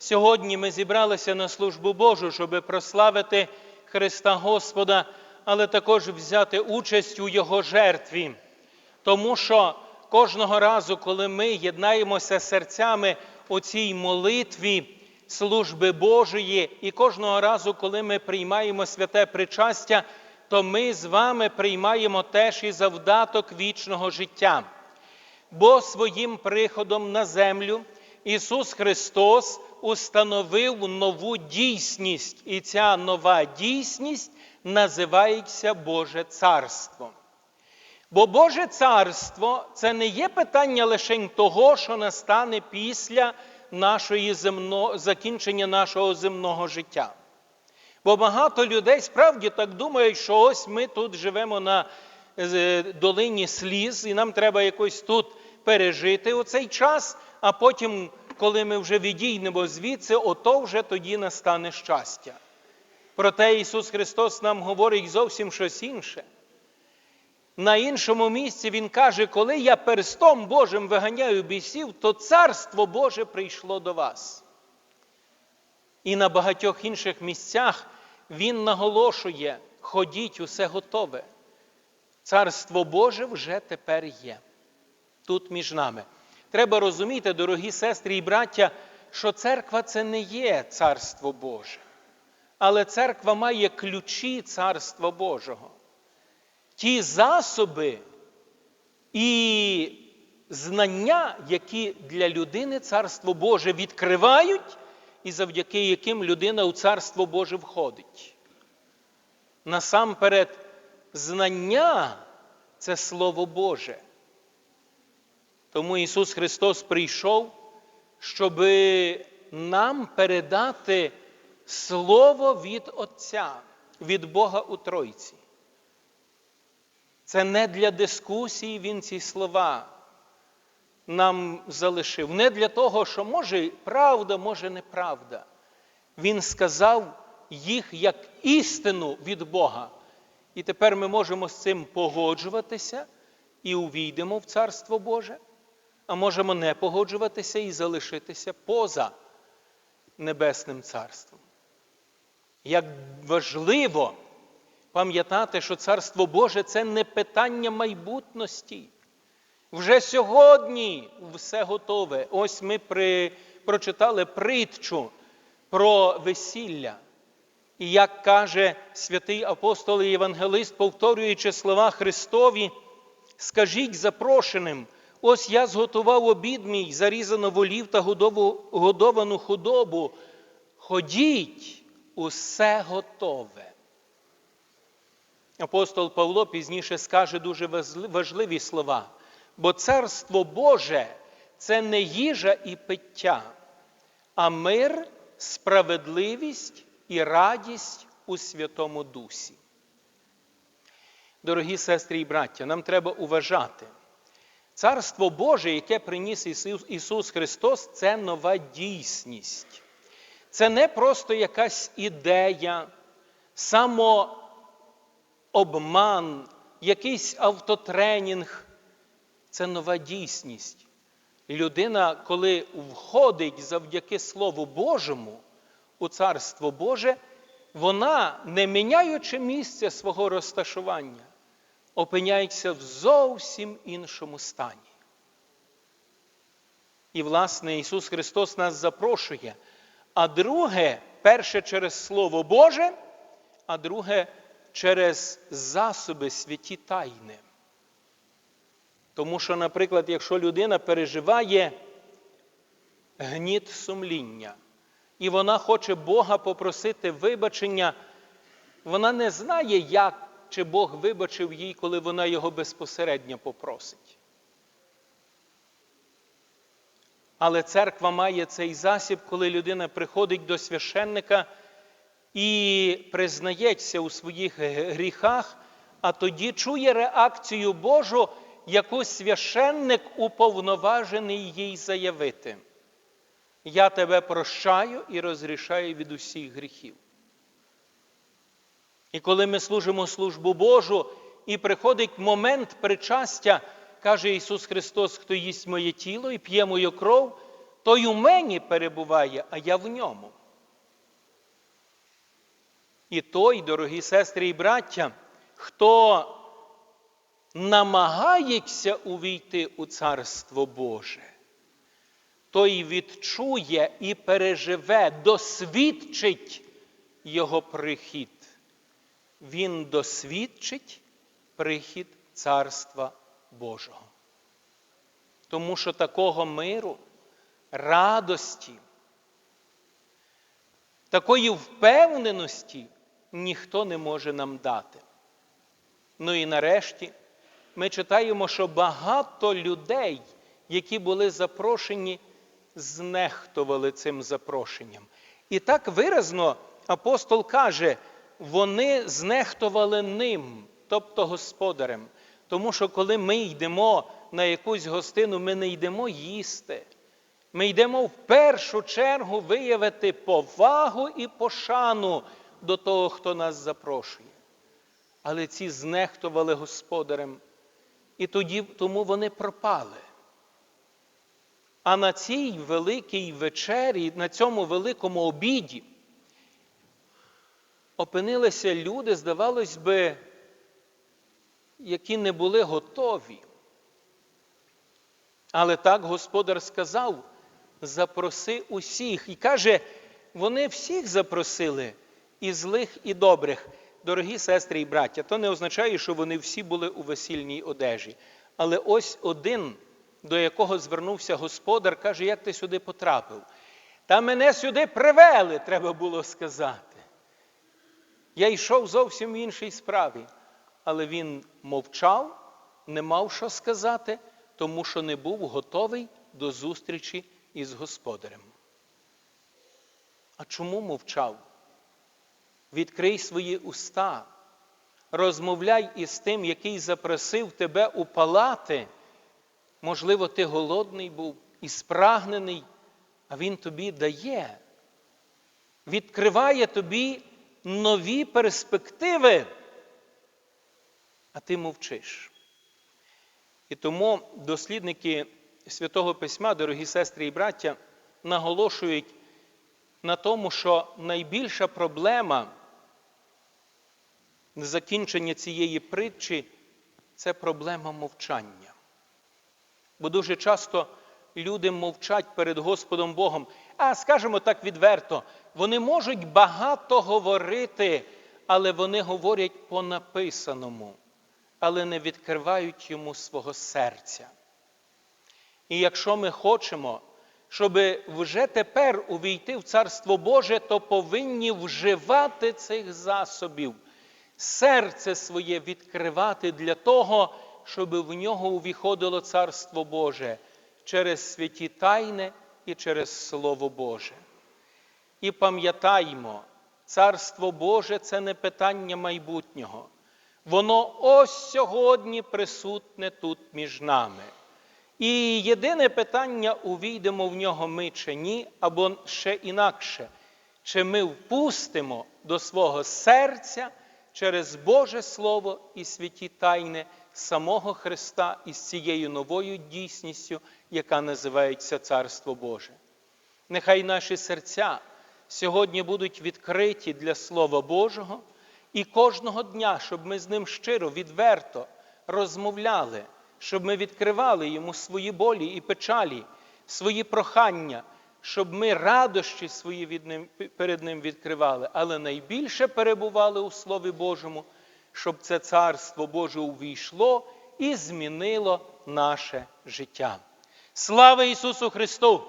Сьогодні ми зібралися на службу Божу, щоб прославити Христа Господа, але також взяти участь у Його жертві. Тому що кожного разу, коли ми єднаємося серцями у цій молитві служби Божої, і кожного разу, коли ми приймаємо святе причастя, то ми з вами приймаємо теж і завдаток вічного життя. Бо своїм приходом на землю Ісус Христос установив нову дійсність, і ця нова дійсність називається Боже Царство. Бо Боже Царство це не є питання лише того, що настане після нашої земно... закінчення нашого земного життя. Бо багато людей справді так думають, що ось ми тут живемо на долині сліз, і нам треба якось тут пережити оцей час, а потім, коли ми вже відійдемо звідси, ото вже тоді настане щастя. Проте Ісус Христос нам говорить зовсім щось інше. На іншому місці Він каже, коли я перстом Божим виганяю бісів, то Царство Боже прийшло до вас. І на багатьох інших місцях Він наголошує, ходіть, усе готове. Царство Боже вже тепер є. Тут між нами. Треба розуміти, дорогі сестри і браття, що церква це не є Царство Боже. Але церква має ключі Царства Божого. Ті засоби і знання, які для людини Царство Боже відкривають, і завдяки яким людина у Царство Боже входить. Насамперед, знання це Слово Боже. Тому Ісус Христос прийшов, щоб нам передати Слово від Отця, від Бога у Тройці. Це не для дискусії Він ці слова нам залишив. Не для того, що може правда, може неправда. Він сказав їх як істину від Бога. І тепер ми можемо з цим погоджуватися і увійдемо в Царство Боже, а можемо не погоджуватися і залишитися поза Небесним Царством. Як важливо пам'ятати, що Царство Боже це не питання майбутності. Вже сьогодні все готове. Ось ми при, прочитали притчу про весілля. І як каже святий апостол і євангелист, повторюючи слова Христові, скажіть запрошеним, ось я зготував обід мій, зарізану волів та годовану худобу. Ходіть, усе готове. Апостол Павло пізніше скаже дуже важливі слова. Бо Царство Боже це не їжа і пиття, а мир, справедливість і радість у Святому Дусі. Дорогі сестри і браття, нам треба уважати. Царство Боже, яке приніс Ісус Христос, це нова дійсність. Це не просто якась ідея, самообман, якийсь автотренінг. Це нова дійсність. Людина, коли входить завдяки Слову Божому у Царство Боже, вона, не міняючи місця свого розташування, опиняється в зовсім іншому стані. І, власне, Ісус Христос нас запрошує. А друге, перше через Слово Боже, а друге через засоби святі тайни. Тому що, наприклад, якщо людина переживає гніт сумління, і вона хоче Бога попросити вибачення, вона не знає, як чи Бог вибачив їй, коли вона його безпосередньо попросить. Але церква має цей засіб, коли людина приходить до священника і признається у своїх гріхах, а тоді чує реакцію Божу яку священник уповноважений їй заявити. Я тебе прощаю і розрішаю від усіх гріхів. І коли ми служимо службу Божу, і приходить момент причастя, каже Ісус Христос, хто їсть моє тіло і п'є мою кров, той у мені перебуває, а я в ньому. І той, дорогі сестри і браття, хто намагається увійти у Царство Боже, той відчує і переживе, досвідчить його прихід. Він досвідчить прихід Царства Божого. Тому що такого миру, радості, такої впевненості ніхто не може нам дати. Ну і нарешті ми читаємо, що багато людей, які були запрошені, знехтували цим запрошенням. І так виразно апостол каже, вони знехтували ним, тобто господарем. Тому що коли ми йдемо на якусь гостину, ми не йдемо їсти. Ми йдемо в першу чергу виявити повагу і пошану до того, хто нас запрошує. Але ці знехтували господарем, і тоді, тому вони пропали. А на цій великій вечері, на цьому великому обіді опинилися люди, здавалось би, які не були готові. Але так господар сказав: запроси усіх. І каже, вони всіх запросили, і злих, і добрих. Дорогі сестри і браття, то не означає, що вони всі були у весільній одежі. Але ось один, до якого звернувся господар, каже, як ти сюди потрапив? Та мене сюди привели, треба було сказати. Я йшов зовсім в іншій справі, але він мовчав, не мав що сказати, тому що не був готовий до зустрічі із господарем. А чому мовчав? Відкрий свої уста, розмовляй із тим, який запросив тебе у палати. Можливо, ти голодний був і спрагнений, а він тобі дає, відкриває тобі нові перспективи, а ти мовчиш. І тому дослідники Святого Письма, дорогі сестри і браття, наголошують на тому, що найбільша проблема закінчення цієї притчі це проблема мовчання. Бо дуже часто люди мовчать перед Господом Богом, а скажімо так відверто, вони можуть багато говорити, але вони говорять по написаному, але не відкривають йому свого серця. І якщо ми хочемо, щоб вже тепер увійти в Царство Боже, то повинні вживати цих засобів, серце своє відкривати для того, щоб в нього увіходило Царство Боже через святі тайни і через Слово Боже. І пам'ятаймо, Царство Боже це не питання майбутнього. Воно ось сьогодні присутне тут між нами. І єдине питання, увійдемо в нього ми чи ні, або ще інакше, чи ми впустимо до свого серця через Боже Слово і святі тайни самого Христа із цією новою дійсністю, яка називається Царство Боже. Нехай наші серця сьогодні будуть відкриті для Слова Божого, і кожного дня, щоб ми з ним щиро, відверто розмовляли, щоб ми відкривали йому свої болі і печалі, свої прохання, щоб ми радощі свої перед Ним відкривали, але найбільше перебували у Слові Божому, щоб це Царство Боже увійшло і змінило наше життя. Слава Ісусу Христу!